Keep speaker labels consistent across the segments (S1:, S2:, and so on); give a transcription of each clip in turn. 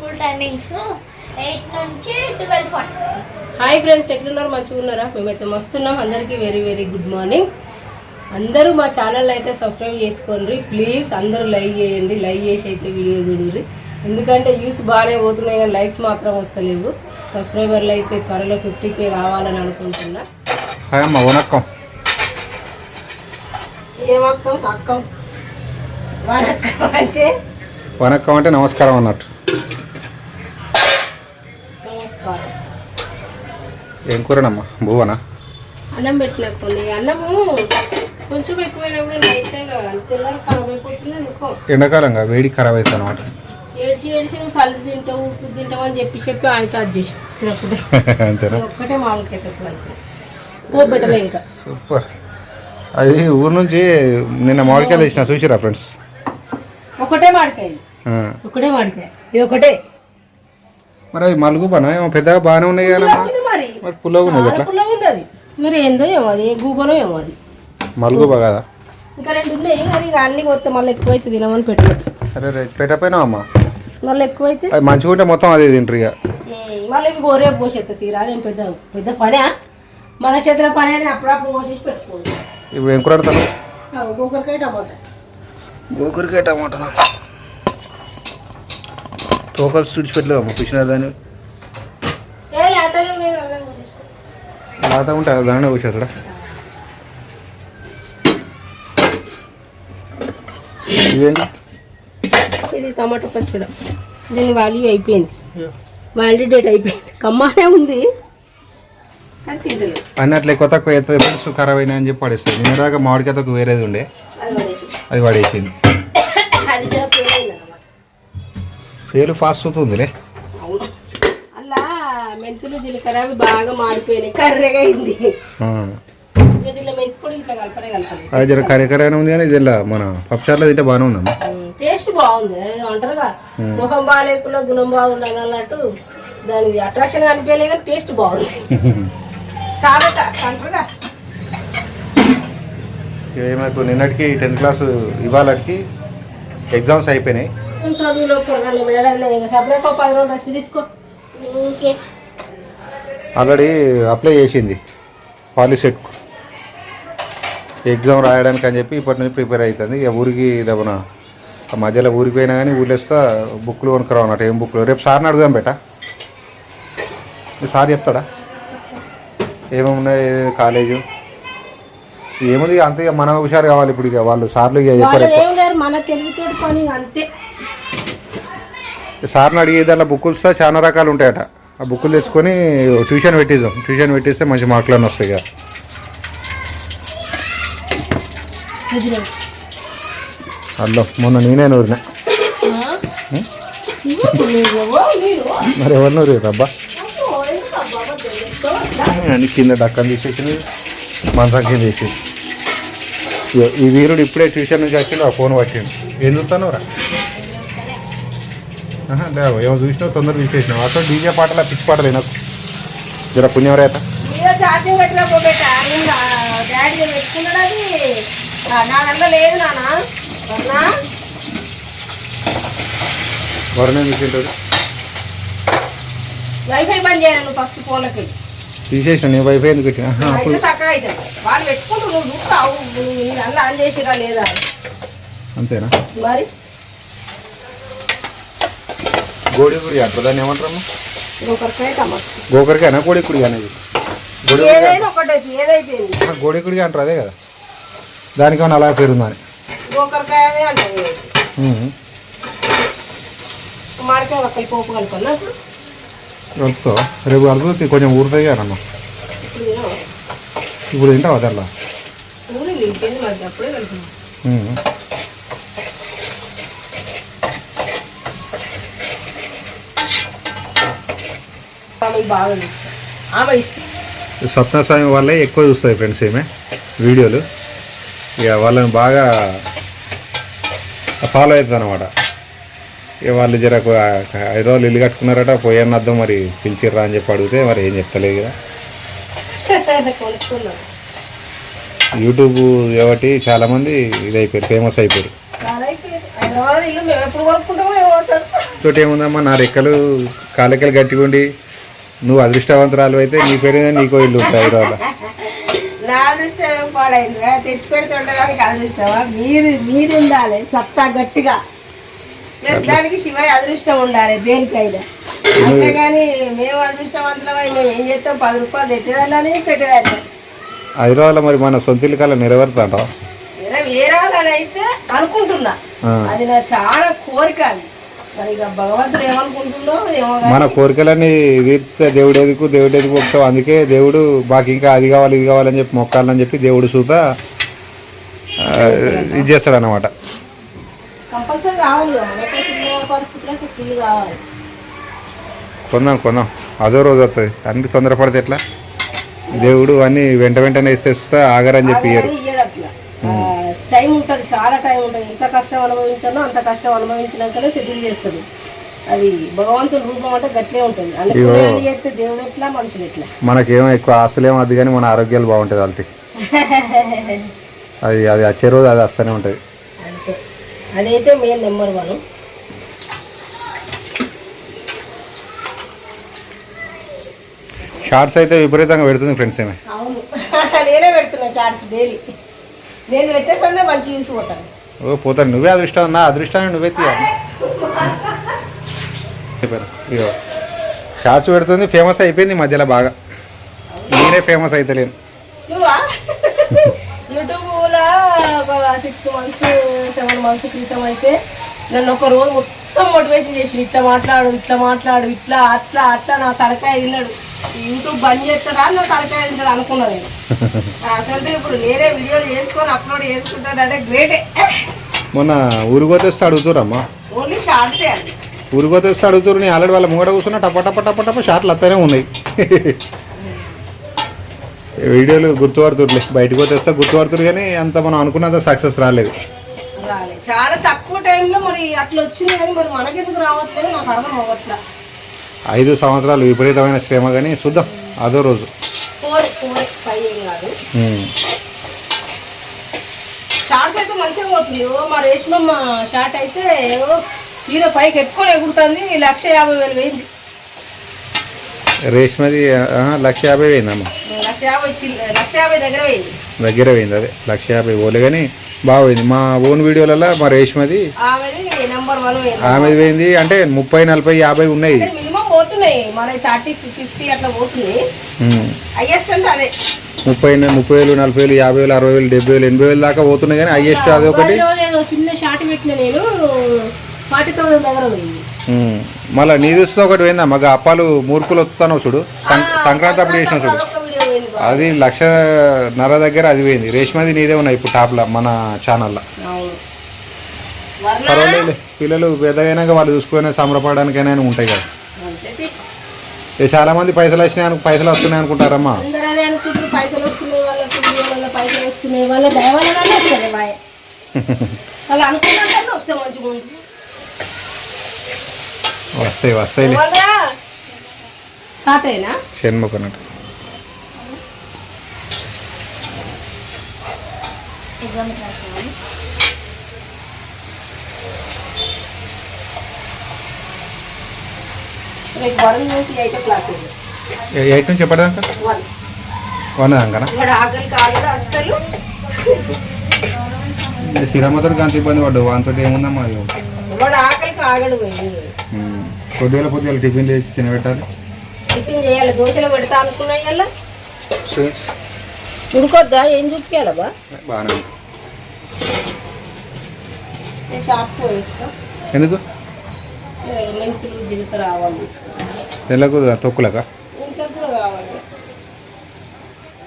S1: School timings eight నుంచి twelve forty
S2: hi friends ఎట్లున్నారు? మంచిగా ఉన్నారా? మేమైతే మస్తున్నాం అందరికీ వెరీ వెరీ గుడ్ మార్నింగ్. అందరూ మా ఛానల్ అయితే సబ్స్క్రైబ్ చేసుకోండి. ప్లీజ్ అందరూ లైక్ చేయండి. లైక్ చేసి అయితే వీడియో చూడండి. ఎందుకంటే వ్యూస్ బాగానే పోతున్నాయి కానీ లైక్స్ మాత్రం వస్తలేవు. సబ్స్క్రైబర్లు అయితే త్వరలో ఫిఫ్టీకే కావాలని అనుకుంటున్నా.
S3: హాయ్ అమ్మ వనక్కం.
S2: ఏమక్కం అక్కం? వనక్కం అంటే?
S3: వనక్కం అంటే నమస్కారం అన్నట్టు
S2: నమస్కారం
S3: ఏం కూరనమ్మా? భువన
S2: అన్నం పెట్టినా కొన్ని. అన్నము కొంచెం ఎక్కువైనప్పుడు నైట్ టైంలో తెల్లగా ఖరాబ్ అయిపోతుంది అనుకో.
S3: ఎండాకాలంగా వేడి ఖరాబ్ అవుతుంది అనమాట
S2: ఏడ్చి ఏడ్చి నువ్వు సల్లి తింటావు ఉప్పు తింటావు అని చెప్పి చెప్పి
S3: అంతేనా?
S2: ఒక్కటే మామూలుగా ఇంకా.
S3: సూపర్. అది ఊరు నుంచి నిన్న మామిడికాయలు తెచ్చిన చూసిరా ఫ్రెండ్స్?
S2: ఒకటే మాడికాయ ఇది. ఒకటే మాడికాయ ఇది ఒకటే.
S3: మరి అవి మలుగు పనా? ఏమో పెద్దగా బాగానే ఉన్నాయి కదమ్మా.
S2: మరి
S3: పుల్లగా ఉన్నది ఎట్లా?
S2: పుల్లగా ఉంది అది మరి ఏందో ఏమో అది ఏ గూబనో ఏమో అది.
S3: మలుగు కదా.
S2: ఇంకా రెండు ఉన్నాయి అది ఇక అన్ని కొత్త మళ్ళీ ఎక్కువైతే తినమని పెట్టలేదు
S3: సరే రే పెట్టపోయినా అమ్మా?
S2: మళ్ళీ ఎక్కువైతే?
S3: అది మంచిగా ఉంటే మొత్తం అదే తింటారు ఇక.
S2: ఉమ్, మళ్ళీ ఇవి గోరే పోసేస్తా తీరా? ఏం పెద్ద పెద్ద పనే మన చేతిలో పని అని అప్పుడప్పుడు పోసేసి పెట్టుకోవచ్చు.
S3: ఇప్పుడు ఏం కూర ఆడతాను
S2: ఒక్కొక్కరికై టమాటా.
S3: గోకరికాయ టమాటా తోకలు తుడిచిపెట్టలేవు కూర్చున్నారు దాన్ని
S2: ఏ లేతలు నేను అల్లం కొట్టేస్తా.
S3: లాత ఉంటే దాన్ని కూర్చో అక్కడ ఇదేంటి?
S2: ఇది టమాటో పచ్చడి. దీని వాల్యూ అయిపోయింది. వాల్యూ డేట్ అయిపోయింది. కమ్మానే ఉంది. కానీ తింటలేదు.
S3: అన్ని అట్లా ఎక్కువ తక్కువ అవుతుంది ఫ్రెండ్స్ ఖరాబ్ అయినా అని చెప్పి పడేస్తుంది నిన్న దాకా మామిడికాయ తక్కువ వేరేది ఉండే.
S2: అది పడేసి
S3: అది పడేసింది. పేలు ఫాస్ట్ అవుతుందిలే.
S2: మెంతులు జీలకర్ర అవి బాగా మాడిపోయినాయి. కర్రెగా అయింది
S3: అది జర ఉంది కానీ ఇది ఇలా మన పప్పుచారులో తింటే బాగానే ఉందమ్మా
S2: టేస్ట్ బాగుంది. అంటారుగా ముఖం బాగాలేకుండా గుణం అన్నట్టు దాని అట్రాక్షన్ అనిపించలే కానీ టేస్ట్ బాగుంది. సామెత అంటారుగా.
S3: ఇక మాకు నిన్నటికి టెన్త్ క్లాస్ ఇవాళకి ఎగ్జామ్స్ అయిపోయినాయి.
S2: చదువులో పొరగాలి సపరేట్ పది రోజులు రెస్ట్ తీసుకో. ఓకే.
S3: ఆల్రెడీ అప్లై చేసింది పాలిసెట్ ఎగ్జామ్ రాయడానికి అని చెప్పి ఇప్పటి నుంచి ప్రిపేర్ అవుతుంది. ఇక ఊరికి దబన ఆ మధ్యలో ఊరికి పోయినా కానీ ఊళ్ళో వస్తా బుక్లు కొనుక్కరావు అన్నట్టు ఏం బుక్లు రేపు సార్ని అడుగుదాం బేట. సార్ చెప్తాడా? ఏమేమి ఉన్నాయి? కాలేజు? ఏముంది? అంతే ఇక మన హుషారు కావాలి ఇప్పుడు ఇక వాళ్ళు. సార్లు సార్ని అడిగే దాంట్లో చాలా రకాలు ఉంటాయట. ఆ బుక్కులు తెచ్చుకొని ట్యూషన్ పెట్టిద్దాం. ట్యూషన్ పెట్టిస్తే మంచి మార్కులు వస్తాయి ఇక అల్లం మొన్న నేనే నూరిన. మరి ఎవరు నూరి రబ్బా అని కింద డక్కని తీసేసి మంచం కింద తీసి ఇగో ఈ వీరుడు ఇప్పుడే ట్యూషన్ నుంచి వచ్చిండు ఆ ఫోన్ పట్టిండు. ఏం చూస్తాను రా లేవు ఏమో చూసినావు తొందర తీసేసినావు. అసలు డీజే పాటలు పిచ్చి పాటలు నాకు జర
S2: ఛార్జింగ్ పెట్టినా నా దాంట్లో లేదు నాన్న. అవునా?
S3: వరణం తీసుకుంటాడు
S2: వైఫై బంద్ చేయాలి నువ్వు ఫస్ట్ ఫోన్లకి
S3: తీసేసిన నేను వైఫై ఎందుకు పెట్టిన?
S2: వాళ్ళు పెట్టుకుంటూ నువ్వు చూస్తావు. ఆన్ చేసిరా లేదా.
S3: అంతేనా?
S2: మరి?
S3: గోడి గుడి అంటారు దాన్ని ఏమంటారమ్మా
S2: ఇంకొకరికై టమాటా.
S3: గోకరికాయనా? కుడి అనేది గోడి
S2: ఏదైనా ఒకటైతే ఏదైతే ఏంది.
S3: గోడి కుడి అంటారు అదే కదా. దానికి ఏమైనా అలా పేరుందా అని
S2: ఇంకొకరికాయనే అంటది
S3: ఉహు.
S2: మాడికాయ ఒక్కరి పోపు కలుపుకున్నా?
S3: కలుపుతావా రేపు కలుపుతుంది కొంచెం ఊరుతాయి కదమ్మా
S2: ఇప్పుడు తినవా?
S3: ఇప్పుడు తింటావా అదల్లా
S2: ఊరి ఇంకేంది మరి అప్పుడే కలుపుకున్నా
S3: ఉహు.
S2: ఆమె బాగా చూస్తా. ఆమె ఇష్టం.
S3: సత్యస్వామి వాళ్ళే ఎక్కువ చూస్తాయి ఫ్రెండ్స్ ఏమే వీడియోలు. ఇక వాళ్ళని బాగా ఫాలో అవుతుంది అనమాట ఇక వాళ్ళు జర ఐదు రోజులు ఇల్లు కట్టుకున్నారట పోయాను అర్థం మరి పిలిచిర్రా అని చెప్పి అడిగితే మరి ఏం చెప్తలేదు కదా యూట్యూబ్ కాబట్టి చాలామంది ఇది అయిపోయారు. ఫేమస్ అయిపోయారు తోటి ఏముందమ్మా నా రెక్కలు కాలెక్కలు గట్టిగా ఉండి నువ్వు అదృష్టవంతురాలు అయితే నీ పేరు నీకో ఇల్లు ఉంటుంది హైదరాబాద్
S2: నా అదృష్టం ఏం పాడైంది తెచ్చి అదృష్టమా? మీరు మీరు ఉండాలి సత్తా గట్టిగా. ప్లస్ దానికి శివయ్య అదృష్టం ఉండాలి దేనికైనా. అంతేగాని మేము అదృష్టవంతులమై మేము ఏం చేస్తాం? పది రూపాయలు తెచ్చేదాన్ని పెట్టేదాన్ని.
S3: హైదరాబాద్లో మరి మన సొంత ఇల్లు కల్లా
S2: వేరాలని అయితే అనుకుంటున్నా. అది నా చాలా కోరిక అది.
S3: మన కోరికలన్నీ తీర్చితే దేవుడు ఎదుకు దేవుడు ఎదుకు పోతావు అందుకే దేవుడు బాకి ఇంకా అది కావాలి ఇది కావాలని చెప్పి మొక్కాలని చెప్పి దేవుడు సూత ఇది చేస్తాడు
S2: కావాలి కొందాం.
S3: కొందాం అదో రోజు వస్తుంది అన్ని తొందరపడితే ఎట్లా? దేవుడు అన్ని వెంట వెంటనే ఇస్తే ఆగరని చెప్పి ఇయ్యరు.
S2: టైం ఉంటుంది చాలా టైం ఉంటుంది. ఎంత కష్టం అనుభవించానో అంత కష్టం అనుభవించినాకనే సెటిల్ చేస్తుంది. అది భగవంతుని రూపం అంటే గట్లే ఉంటుంది. అంటే
S3: ఇగో.
S2: పుణ్యాలు చేస్తే దేవుడు ఎట్లా మనుషులు ఎట్లా.
S3: మనకేమో ఎక్కువ ఆస్తులేమో అది కానీ మన ఆరోగ్యాలు బాగుంటుంది వాళ్ళకి. అది అది వచ్చే రోజు అది వస్తూనే ఉంటుంది.
S2: అంతే. అదైతే మెయిన్ నెంబర్ వన్.
S3: షార్ట్స్ అయితే విపరీతంగా పెడుతుంది ఫ్రెండ్స్ ఏమే?
S2: అవును. నేనే పెడుతున్నా షార్ట్స్ డైలీ. నేను మంచి చూసిపోతాను
S3: ఓ పోతాను. నువ్వే అదృష్టం నా అదృష్టాన్ని నువ్వే తీయాలి. ఇగో షార్ట్స్ పెడుతుంది ఫేమస్ అయిపోయింది మధ్యలో బాగా. నేనే ఫేమస్
S2: నువ్వా? యూట్యూబ్లో సిక్స్ మంత్స్ సెవెన్ మంత్స్ క్రితం అయితే నన్ను ఒక రోజు మొత్తం మోటివేషన్ చేసి ఇట్లా మాట్లాడు ఇట్లా మాట్లాడు ఇట్లా అట్లా అట్లా నా తలకాయ తిన్నాడు. యూట్యూబ్ బంద్ చేస్తాడా? నా తలకాయ తింటాడు అనుకున్నా నేను. అసలు ఇప్పుడు నేనే వీడియోలు చేసుకొని అప్లోడ్ చేసుకుంటాడంటే గ్రేటే
S3: మొన్న ఊరిపోతే వస్తే అడుగుతురమ్మా
S2: ఓన్లీ షార్ట్సే అండి
S3: ఊరిపోతే వస్తే అడుగుతురు నీ ఆల్రెడీ వాళ్ళ ముంగడ కూర్చున్నా టప టప టప టప షార్ట్లు వస్తూనే ఉన్నాయి. వీడియోలు గుర్తుపడుతుర్లే బయటకు పోతే వస్తే గుర్తుపడుతురు కానీ అంత మనం అనుకున్నంత సక్సెస్ రాలేదు.
S2: చాలా తక్కువ టైంలో మరి అట్లా వచ్చింది కానీ మరి మనకెందుకు రావట్లేదు? నాకు అర్థం అవ్వట్లా.
S3: ఐదు సంవత్సరాలు విపరీతమైన శ్రమ కానీ చూద్దాం. అదో రోజు.
S2: ఫోర్ ఫోర్ ఫైవ్ ఏం కాదు.
S3: ఉమ్.
S2: షార్ట్స్ అయితే మంచిగా పోతుంది. ఓ మా రేష్మమ్మ షార్ట్ అయితే ఏదో చీర పైకి ఎత్తుకొని ఎగురుతుంది. లక్ష యాభై వేలు వేయింది
S3: రేష్మది లక్ష యాభై పోయిందమ్మా.
S2: లక్ష యాభై చి- లక్ష యాభై దగ్గర
S3: పోయింది. అదే. లక్ష యాభై పోలే కానీ బాగా పోయింది. మా ఓన్ వీడియోలలో మా రేష్మది
S2: ఆమెది
S3: పోయింది. అంటే ముప్పై నలభై యాభై ఉన్నాయి.
S2: పోతున్నాయి మన థర్టీ ఫిఫ్టీ అట్లా పోతుంది.
S3: ఉమ్.
S2: హైయెస్ట్ అంటే అదే.
S3: ముప్పై ముప్పై వేలు నలభై వేలు యాభై వేలు అరవై వేలు డెబ్బై వేలు ఎనభై వేలు దాకా పోతున్నాయి కానీ హైయెస్ట్ అది ఒకటి.
S2: చిన్న షార్ట్ పెట్టిన నేను ఫార్టీ థౌసండ్ దగ్గర పోయింది.
S3: మళ్ళా నీ చూస్తే ఒకటి పోయిందా? మగ అప్పాలు మూర్ఖులు వస్తాను చూడు. సంక్రాంతి అప్పుడు చేసిన చూడు. అది లక్ష నర దగ్గర అది పోయింది. రేష్మది నీదే ఉన్నాయి ఇప్పుడు టాప్లో మన ఛానల్లో పర్వాలేదు పిల్లలు పెద్దగైనాక వాళ్ళు చూసుకునే సంబరపడడానికైనా ఉంటాయి కదా. చాలా మంది పైసలు వచ్చినాయి పైసలు వస్తున్నాయి అనుకుంటారమ్మా.
S2: అందరూ అదే అనుకుంటారు పైసలు వస్తున్నాయి వాళ్ళకి వీడియో వల్ల పైసలు వస్తున్నాయి వాళ్ళ దయ వల్లనే వస్తుంది బాయ్. వాళ్ళు అనుకున్నట్టు వస్తే మంచిగా ఉంటుంది.
S3: వస్తాయి
S2: తాతయ్యనా?
S3: షణ్ముఖ్
S1: ఎగ్జామ్
S2: రేపు వన్ నుంచి ఎయిట్ ఓ క్లాక్
S3: ఏ- ఎయిట్ నుంచి ఎప్పటిదాకా
S2: వన్
S3: వన్. దాకా
S2: ఇక్కడ ఆకలి కాదు అస్సలు
S3: శ్రీరామతో అంత ఇబ్బంది పడ్డు వానితో ఏముందమ్మా.
S2: వాడు ఆకలికి ఆగడు.
S3: పొద్దుగల పొద్దుగల టిఫిన్ చేసి తినబెట్టాలి.
S2: టిఫిన్ చేయాలి. దోశలు పెడతా అనుకున్నాయి అలా ఉడుకొద్దా? ఏం
S3: బాగానే
S2: పోయిస్తా.
S3: ఎందుకు?
S2: మెంతులు జీలకర్ర ఆవాలు తీసుకున్నా
S3: తెల్లకు తొక్కులక?
S2: ఇంట్లో కూడా కావాలి.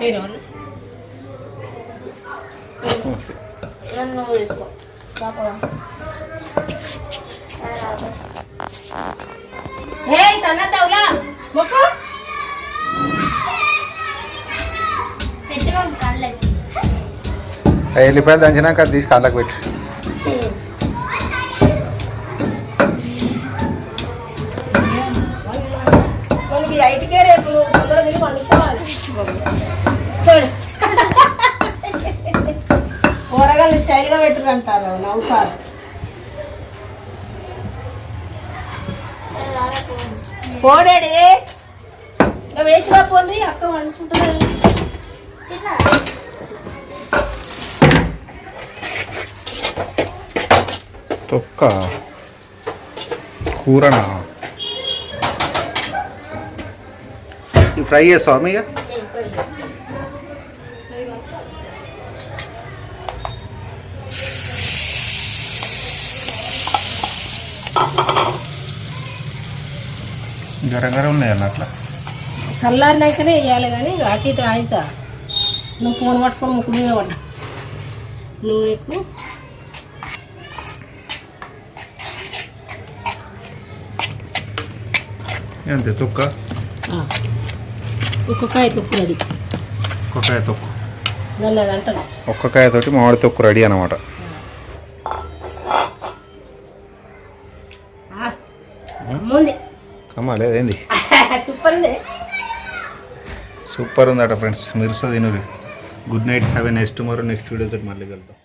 S2: మీరు నువ్వు తీసుకో. ఏ కన్నా తవులా మొక్కు.
S1: పెట్టుకోండి కళ్ళకి
S3: ఎల్లిపాయలు దంచినాక అది తీసి కాళ్ళకి పెట్టి.
S2: ఐటికే రేపు తొందరగా తిని పండుకోవాలి. చూడు కూరగాయలు స్టైల్గా పెట్టురు అంటారు నవ్వుతారు పోడాడి వేసినా పోండి అక్క వండుకుంటుంది.
S3: తొక్క. కూరనా? ఫ్రై చేస్తావా మీగా గరంగర ఉన్నాయి అన్న అట్లా.
S2: చల్లారినాకనే వేయాలి కానీ ఇక అటు ఇటు ఆయితా. నువ్వు ఫోన్ పట్టుకొని ముక్కు మీద పడ నువ్వు ఎక్కువ
S3: అంతే తొక్క?
S2: ఒక్కొక్కాయ తొక్కు రెడీ.
S3: తొక్కు. ఒక్కకాయతోటి మామిడి తొక్కు రెడీ అనమాట
S2: ముందు
S3: కమ్మా లేదేంది
S2: సూపర్ ఉంది.
S3: సూపర్ ఉందట ఫ్రెండ్స్ మీరు తినరు good night have a next tomorrow next వీడియోతో మళ్ళీ కలుద్దాం.